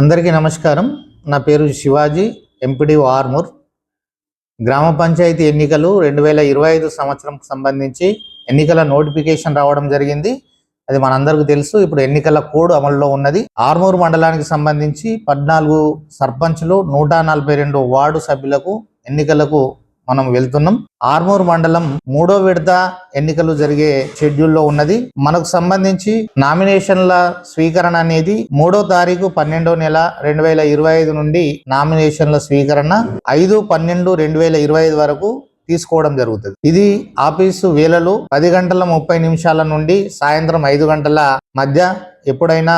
అందరికీ నమస్కారం. నా పేరు శివాజీ ఎంపీడీ ఆర్మూర్. గ్రామ పంచాయతీ ఎన్నికలు రెండు వేల ఇరవై ఐదు సంవత్సరం సంబంధించి ఎన్నికల నోటిఫికేషన్ రావడం జరిగింది. అది మనందరికీ తెలుసు. ఇప్పుడు ఎన్నికల కోడ్ అమల్లో ఉన్నది. ఆర్మూర్ మండలానికి సంబంధించి పద్నాలుగు సర్పంచ్లు నూట నలభై రెండు వార్డు సభ్యులకు ఎన్నికలకు మనం వెళ్తున్నాం. ఆర్మూర్ మండలం మూడో విడత ఎన్నికలు జరిగే షెడ్యూల్లో ఉన్నది. మనకు సంబంధించి నామినేషన్ల స్వీకరణ అనేది మూడో తారీఖు పన్నెండో నెల రెండు వేల ఇరవై ఐదు నుండి నామినేషన్ల స్వీకరణ ఐదు పన్నెండు రెండు వేల ఇరవై ఐదు వరకు తీసుకోవడం జరుగుతుంది. ఇది ఆఫీసు వేళలు పది గంటల ముప్పై నిమిషాల నుండి సాయంత్రం ఐదు గంటల మధ్య ఎప్పుడైనా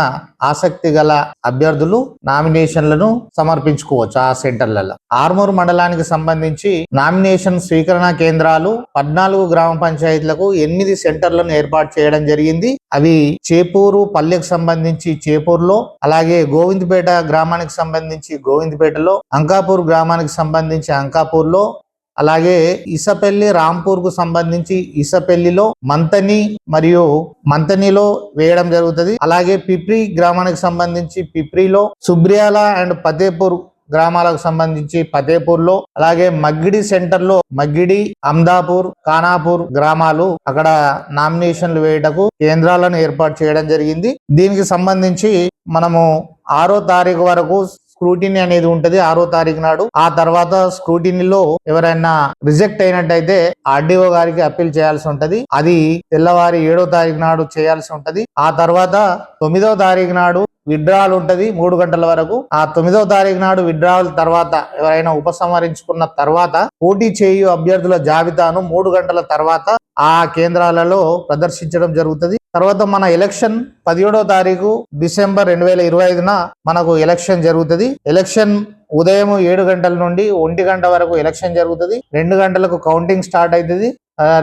ఆసక్తి గల అభ్యర్థులు నామినేషన్లను సమర్పించుకోవచ్చు ఆ సెంటర్లలో. ఆర్మూర్ మండలానికి సంబంధించి నామినేషన్ స్వీకరణ కేంద్రాలు పద్నాలుగు గ్రామ పంచాయతీలకు ఎనిమిది సెంటర్లను ఏర్పాటు చేయడం జరిగింది. అవి చేపూరు పల్లెకు సంబంధించి చేపూరులో అలాగే గోవిందపేట గ్రామానికి సంబంధించి గోవిందపేటలో అంకాపూర్ గ్రామానికి సంబంధించి అంకాపూర్లో అలాగే ఇసపెల్లి రాంపూర్కు సంబంధించి ఇసపెల్లిలో మంతని మరియు మంతనిలో వేయడం జరుగుతుంది. అలాగే పిప్రి గ్రామానికి సంబంధించి పిప్రిలో సుబ్రియాల అండ్ ఫతేపూర్ గ్రామాలకు సంబంధించి ఫతేపూర్లో అలాగే మగ్గిడి సెంటర్లో మగ్గిడి అమ్దాపూర్ ఖానాపూర్ గ్రామాలు అక్కడ నామినేషన్లు వేయటకు కేంద్రాలను ఏర్పాటు చేయడం జరిగింది. దీనికి సంబంధించి మనము ఆరో తారీఖు వరకు స్క్రూటినీ అనేది ఉంటది ఆరో తారీఖు నాడు. ఆ తర్వాత స్క్రూటినీలో ఎవరైనా రిజెక్ట్ అయినట్టయితే ఆర్డీఓ గారికి అప్పీల్ చేయాల్సి ఉంటది. అది తెల్లవారి ఏడో తారీఖు నాడు చేయాల్సి ఉంటది. ఆ తర్వాత తొమ్మిదో తారీఖు నాడు విడ్రావల్ ఉంటది మూడు గంటల వరకు. ఆ తొమ్మిదో తారీఖు నాడు విడ్రావల్ తర్వాత ఎవరైనా ఉపసంహరించుకున్న తర్వాత పోటీ చేయు అభ్యర్థుల జాబితాను మూడు గంటల తర్వాత ఆ కేంద్రాలలో ప్రదర్శించడం జరుగుతుంది. తర్వాత మన ఎలక్షన్ పదిహేడో తారీఖు డిసెంబర్ రెండు వేల ఇరవై ఐదున మనకు ఎలక్షన్ జరుగుతుంది. ఎలక్షన్ ఉదయం ఏడు గంటల నుండి ఒంటి గంట వరకు ఎలక్షన్ జరుగుతుంది. రెండు గంటలకు కౌంటింగ్ స్టార్ట్ అవుతుంది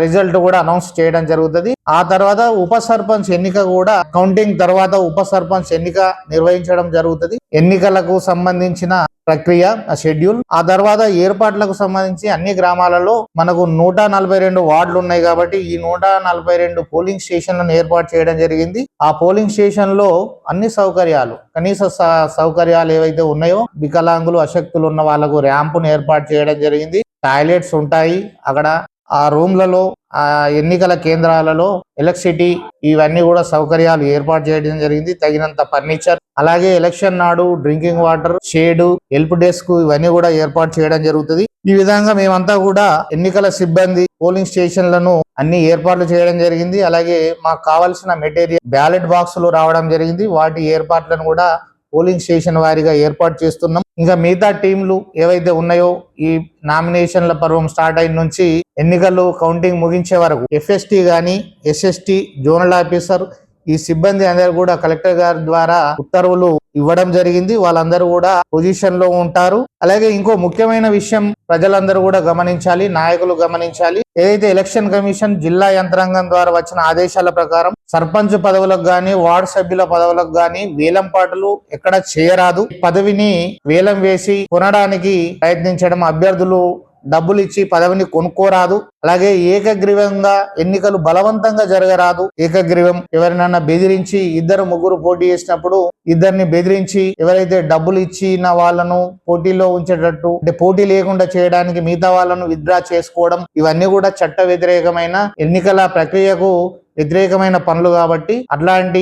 రిజల్ట్ కూడా అనౌన్స్ చేయడం జరుగుతుంది. ఆ తర్వాత ఉప సర్పంచ్ ఎన్నిక కూడా కౌంటింగ్ తర్వాత ఉప సర్పంచ్ ఎన్నిక నిర్వహించడం జరుగుతుంది. ఎన్నికలకు సంబంధించిన ప్రక్రియ షెడ్యూల్ ఆ తర్వాత ఏర్పాట్లకు సంబంధించి అన్ని గ్రామాలలో మనకు నూట నలభై రెండు వార్డులు ఉన్నాయి కాబట్టి ఈ నూట నలభై రెండు పోలింగ్ స్టేషన్లను ఏర్పాటు చేయడం జరిగింది. ఆ పోలింగ్ స్టేషన్లో అన్ని సౌకర్యాలు కనీస స- సౌకర్యాలు ఏవైతే ఉన్నాయో వికలాంగులు అశక్తులు ఉన్న వాళ్ళకు ర్యాంపును ఏర్పాటు చేయడం జరిగింది. టాయిలెట్స్ ఉంటాయి. అక్కడ ఆ రూమ్లలో ఆ ఎన్నికల కేంద్రాలలో ఎలక్ట్రిసిటీ ఇవన్నీ కూడా సౌకర్యాలు ఏర్పాటు చేయడం జరిగింది. తగినంత ఫర్నిచర్ అలాగే ఎలక్షన్ నాడు drinking water shade help desk ఇవన్నీ కూడా ఏర్పాటు చేయడం జరుగుతుంది. ఈ విధంగా మేమంతా కూడా ఎన్నికల సిబ్బంది పోలింగ్ స్టేషన్లను అన్ని ఏర్పాట్లు చేయడం జరిగింది. అలాగే మాకు కావాల్సిన మెటీరియల్ బ్యాలెట్ బాక్సులు రావడం జరిగింది. వాటి ఏర్పాట్లను కూడా పోలింగ్ స్టేషన్ వారిగా ఏర్పాటు చేస్తున్నాం. ఇంకా మిగతా టీంలు ఏవైతే ఉన్నాయో ఈ నామినేషన్ల పర్వం స్టార్ట్ అయిన నుంచి ఎన్నికలు కౌంటింగ్ ముగించే వరకు ఎఫ్ఎస్టీ గాని ఎస్ఎస్టీ జోనల్ ఆఫీసర్ ఈ సిబ్బంది అందరూ కూడా కలెక్టర్ గారి ద్వారా ఉత్తర్వులు ఇవ్వడం జరిగింది. వాళ్ళందరూ కూడా పొజిషన్లో ఉంటారు. అలాగే ఇంకో ముఖ్యమైన విషయం ప్రజలందరూ కూడా గమనించాలి నాయకులు గమనించాలి. ఏదైతే ఎలక్షన్ కమిషన్ జిల్లా యంత్రాంగం ద్వారా వచ్చిన ఆదేశాల ప్రకారం సర్పంచ్ పదవులకు గాని వార్డు సభ్యుల పదవులకు గాని వేలం పాటలు ఎక్కడ చేయరాదు. పదవిని వేలం వేసి కొనడానికి ప్రయత్నించడం అభ్యర్థులు డబ్బులు ఇచ్చి పదవిని కొనుక్కోరాదు. అలాగే ఏకగ్రీవంగా ఎన్నికలు బలవంతంగా జరగరాదు. ఏకగ్రీవం ఎవరినన్నా బెదిరించి ఇద్దరు ముగ్గురు పోటీ చేసినప్పుడు ఇద్దరిని బెదిరించి ఎవరైతే డబ్బులు ఇచ్చిన వాళ్ళను పోటీలో ఉంచేటట్టు అంటే పోటీ లేకుండా చేయడానికి మిగతా వాళ్ళను విత్డ్రా చేసుకోవడం ఇవన్నీ కూడా చట్ట వ్యతిరేకమైన ఎన్నికల ప్రక్రియకు వ్యతిరేకమైన పనులు కాబట్టి అట్లాంటి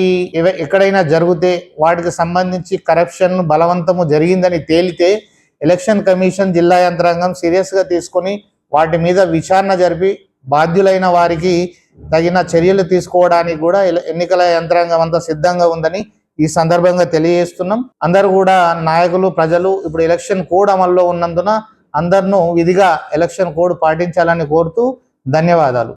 ఎక్కడైనా జరిగితే వాటికి సంబంధించి కరప్షన్ బలవంతము జరిగిందని తేలితే ఎలక్షన్ కమిషన్ జిల్లా యంత్రాంగం సీరియస్గా తీసుకొని వాటి మీద విచారణ జరిపి బాధ్యులైన వారికి తగిన చర్యలు తీసుకోవడానికి కూడా ఎన్నికల యంత్రాంగం అంతా సిద్ధంగా ఉందని ఈ సందర్భంగా తెలియజేస్తున్నాం. అందరూ కూడా నాయకులు ప్రజలు ఇప్పుడు ఎలక్షన్ కోడ్ అమల్లో ఉన్నందున అందరినూ విధిగా ఎలక్షన్ కోడ్ పాటించాలని కోరుతూ ధన్యవాదాలు.